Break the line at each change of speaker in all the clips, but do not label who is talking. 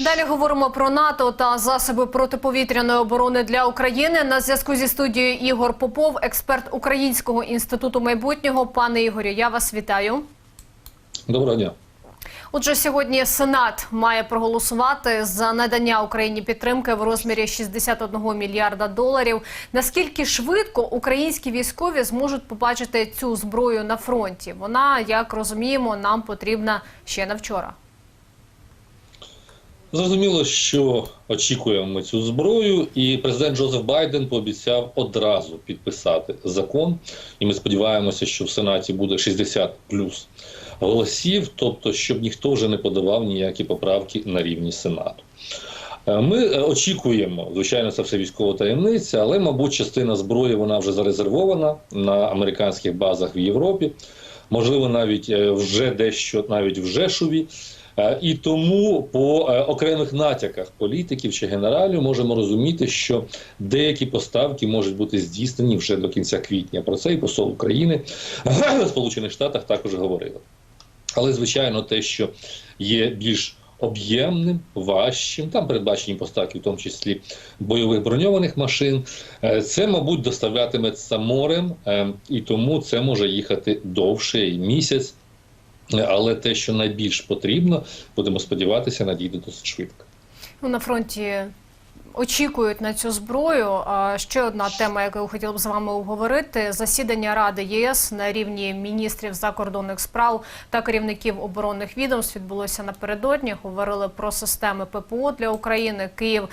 Далі говоримо про НАТО та засоби протиповітряної оборони для України. На зв'язку зі студією Ігор Попов, експерт Українського інституту майбутнього. Пане Ігорю, я вас вітаю.
Доброго дня.
Отже, сьогодні Сенат має проголосувати за надання Україні підтримки в розмірі 61 мільярда доларів. Наскільки швидко українські військові зможуть побачити цю зброю на фронті? Вона, як розуміємо, нам потрібна ще на вчора.
Зрозуміло, що очікуємо ми цю зброю, і президент Джозеф Байден пообіцяв одразу підписати закон. І ми сподіваємося, що в Сенаті буде 60 плюс голосів, тобто, щоб ніхто вже не подавав ніякі поправки на рівні Сенату. Е, Ми е, очікуємо, звичайно, це все військова таємниця, але, мабуть, частина зброї вона вже зарезервована на американських базах в Європі. Можливо, навіть е, вже дещо навіть в Жешові. Е, І тому по е, окремих натяках політиків чи генералів можемо розуміти, що деякі поставки можуть бути здійснені вже до кінця квітня. Про це і посол України в Сполучених Штатах також говорили. Але звичайно, те, що є більш об'ємним, важчим, там передбачені поставки, в тому числі бойових броньованих машин, е, це, мабуть, доставлятиметься морем, і тому це може їхати довше місяць. Але те, що найбільш потрібно, будемо сподіватися, надійде досить швидко.
Ну, на фронті очікують на цю зброю. Ще одна тема, яку я хотіла б з вами обговорити: засідання Ради єС на рівні міністрів закордонних справ та керівників оборонних відомств відбулося напередодні. Говорили про системи ППО для України. Київ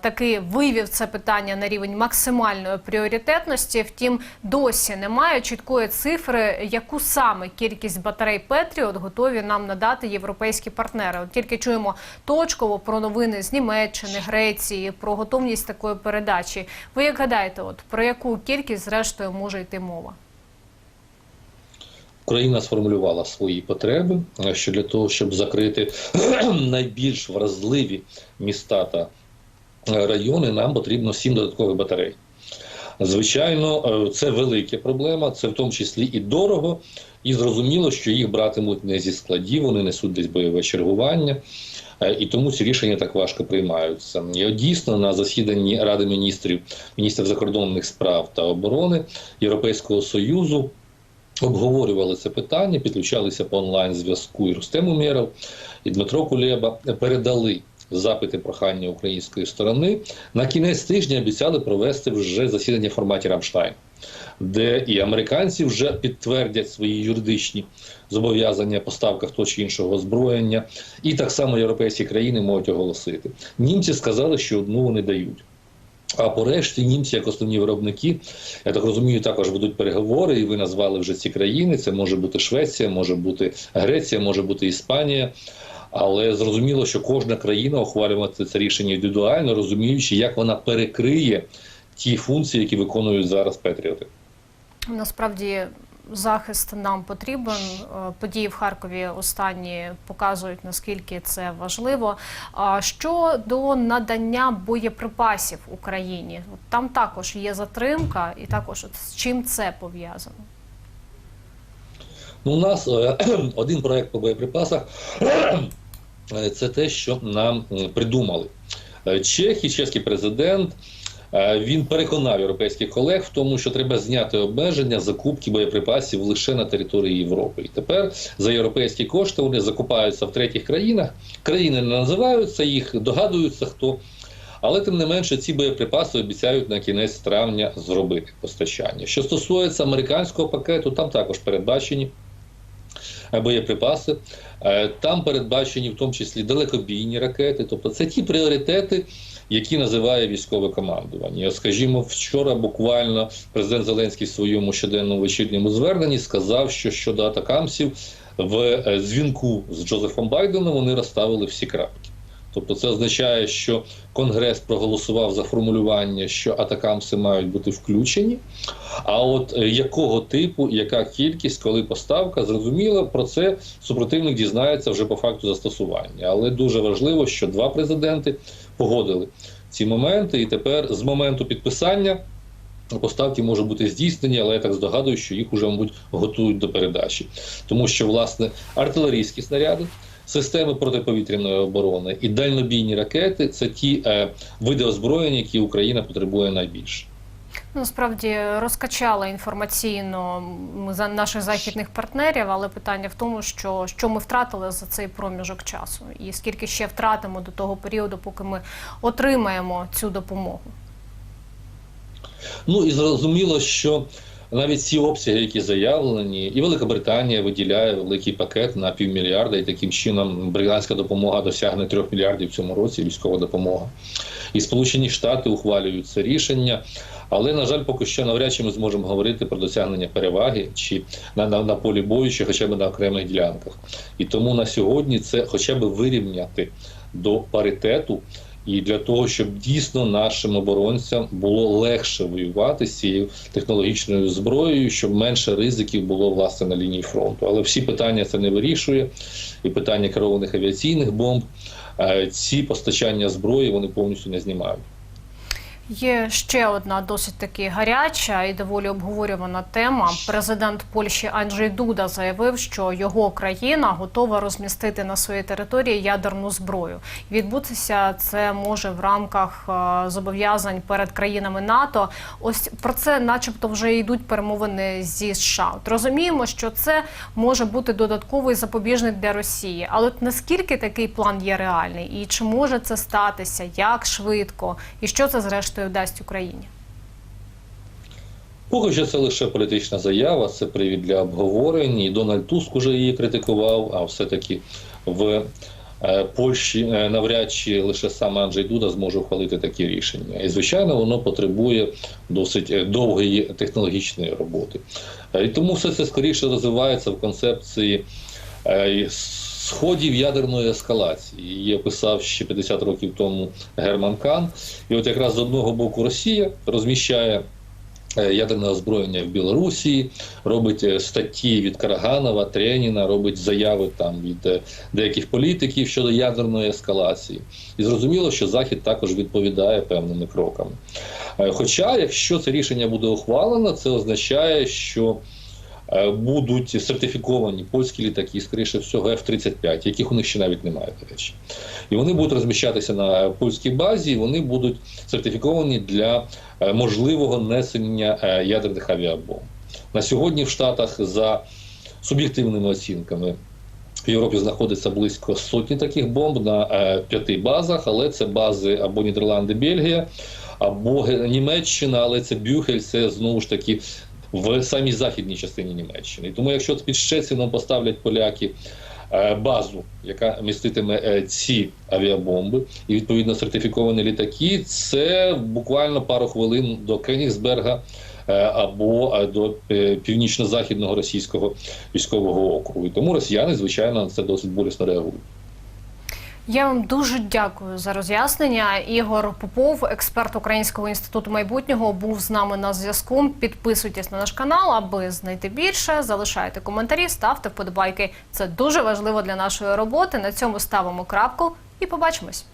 таки вивів це питання на рівень максимальної пріоритетності. Втім, досі немає чіткої цифри, яку саме кількість батарей Петріот готові нам надати європейські партнери. Тільки чуємо точково про новини з Німеччини, Греції, про готовність такої передачі. Ви як гадаєте, от про яку кількість зрештою може йти мова?
Україна сформулювала свої потреби, е, що для того, щоб закрити найбільш вразливі міста та е, райони, нам потрібно сім додаткових батарей. Звичайно, е, це велика проблема, це в тому числі і дорого, і зрозуміло, що їх братимуть не зі складів, вони несуть десь бойове чергування. Е, І тому ці рішення так важко приймаються. І дійсно на засіданні Ради міністрів, міністрів закордонних справ та оборони Європейського союзу обговорювали це питання, підключалися по онлайн зв'язку і Рустем Умєров, і Дмитро Кулеба передали запити прохання української сторони. На кінець тижня обіцяли провести вже засідання в форматі Рамштайн, де і американці вже підтвердять свої юридичні зобов'язання по ставках того чи іншого озброєння, і так само європейські країни можуть оголосити. Німці сказали, що одну вони дають. А порешті німці, як основні виробники, я так розумію, також ведуть переговори, і ви назвали вже ці країни. Це може бути Швеція, може бути Греція, може бути Іспанія. Але зрозуміло, що кожна країна ухвалювати це рішення індивідуально, розуміючи, як вона перекриє ті функції, які виконують зараз Петріоти.
Насправді захист нам потрібен. Е, Події в Харкові останні показують наскільки це важливо. А що до надання боєприпасів Україні? Там також є затримка, і також з чим це пов'язано?
Ну, у нас е, один проект по боєприпасах е, це те, що нам придумали. Чехії, чеський президент. Е, Він переконав європейських колег в тому, що треба зняти обмеження закупки боєприпасів лише на території Європи. І тепер за європейські кошти вони закупаються в третіх країнах. Країни не називаються їх, догадуються хто. Але тим не менше ці боєприпаси обіцяють на кінець травня зробити постачання. Що стосується американського пакету, там також передбачені боєприпаси. Е, Там передбачені в тому числі далекобійні ракети. Тобто це ті пріоритети, які називає військове командування. Скажімо, вчора буквально президент Зеленський в своєму щоденному вечірньому зверненні сказав, що щодо атакамсів в е, дзвінку з Джозефом Байденом вони розставили всі крапки. Тобто це означає, що Конгрес проголосував за формулювання, що атакамси мають бути включені. А от е, якого типу, яка кількість, коли поставка, зрозуміло, про це супротивник дізнається вже по факту застосування. Але дуже важливо, що два президенти погодили ці моменти, і тепер з моменту підписання. Поставки можуть бути здійснені, але я так здогадую, що їх уже, мабуть, готують до передачі. Тому що, власне, артилерійські снаряди, системи протиповітряної оборони і дальнобійні ракети це ті е, види озброєння, які Україна потребує найбільше.
Насправді розкачали інформаційно за наших західних партнерів, але питання в тому, що, що ми втратили за цей проміжок часу, і скільки ще втратимо до того періоду, поки ми отримаємо цю допомогу.
Ну і зрозуміло, що навіть ці обсяги, які заявлені, і Велика Британія виділяє великий пакет на півмільярда, і таким чином британська допомога досягне трьох мільярдів в цьому році. Військова допомога. І Сполучені Штати ухвалюють це рішення. Але на жаль, поки що навряд чи ми зможемо говорити про досягнення переваги чи на, на, на полі бою, чи хоча б на окремих ділянках. І тому на сьогодні це хоча б вирівняти до паритету. І для того, щоб дійсно нашим оборонцям було легше воювати з цією технологічною зброєю, щоб менше ризиків було власне на лінії фронту. Але всі питання це не вирішує. І питання керованих авіаційних бомб, е, ці постачання зброї вони повністю не знімають.
Є ще одна досить таки гаряча і доволі обговорювана тема. Президент Польщі Анджей Дуда заявив, що його країна готова розмістити на своїй території ядерну зброю. Відбутися це може в рамках е, зобов'язань перед країнами НАТО. Ось про це, начебто, вже йдуть перемовини зі США. От розуміємо, що це може бути додатковий запобіжник для Росії. Але от наскільки такий план є реальний, і чи може це статися, як швидко, і що це зрештою дасть Україні?
Поки що це лише політична заява, це привід для обговорень. І Дональд Туск уже її критикував, а все-таки в е, Польщі е, навряд чи лише сам Анджей Дуда зможе ухвалити такі рішення. І звичайно, воно потребує досить е, довгої технологічної роботи. І тому все це скоріше розвивається в концепції сходів ядерної ескалації. Її описав ще 50 років тому Герман Кан. І от якраз з одного боку Росія розміщає е, ядерне озброєння в Білорусі, робить е, статті від Караганова, Треніна, робить заяви там від е, деяких політиків щодо ядерної ескалації. І зрозуміло, що Захід також відповідає певними кроками. Хоча, якщо це рішення буде ухвалено, це означає, що будуть сертифіковані польські літаки, скоріше всього, F-35, яких у них ще навіть немає, до речі. І вони будуть розміщатися на польській базі, і вони будуть сертифіковані для е, можливого несення е, ядерних авіабомб. На сьогодні в Штатах за суб'єктивними оцінками. В Європі знаходиться близько сотні таких бомб на е, п'яти базах, але це бази або Нідерланди, Бельгія, або Німеччина, але це Бюхель, це знову ж таки в самій західній частині Німеччини. Тому, якщо під Щецином поставлять поляки е, базу, яка міститиме е, ці авіабомби, і відповідно сертифіковані літаки, це буквально пару хвилин до Кенігсберга е, або до північно-західного російського військового округу. Тому росіяни, звичайно, на це досить болісно реагують.
Я вам дуже дякую за роз'яснення. Ігор Попов, експерт Українського інституту майбутнього, був з нами на зв'язку. Підписуйтесь на наш канал, аби знайти більше. Залишайте коментарі, ставте вподобайки. Це дуже важливо для нашої роботи. На цьому ставимо крапку і побачимось.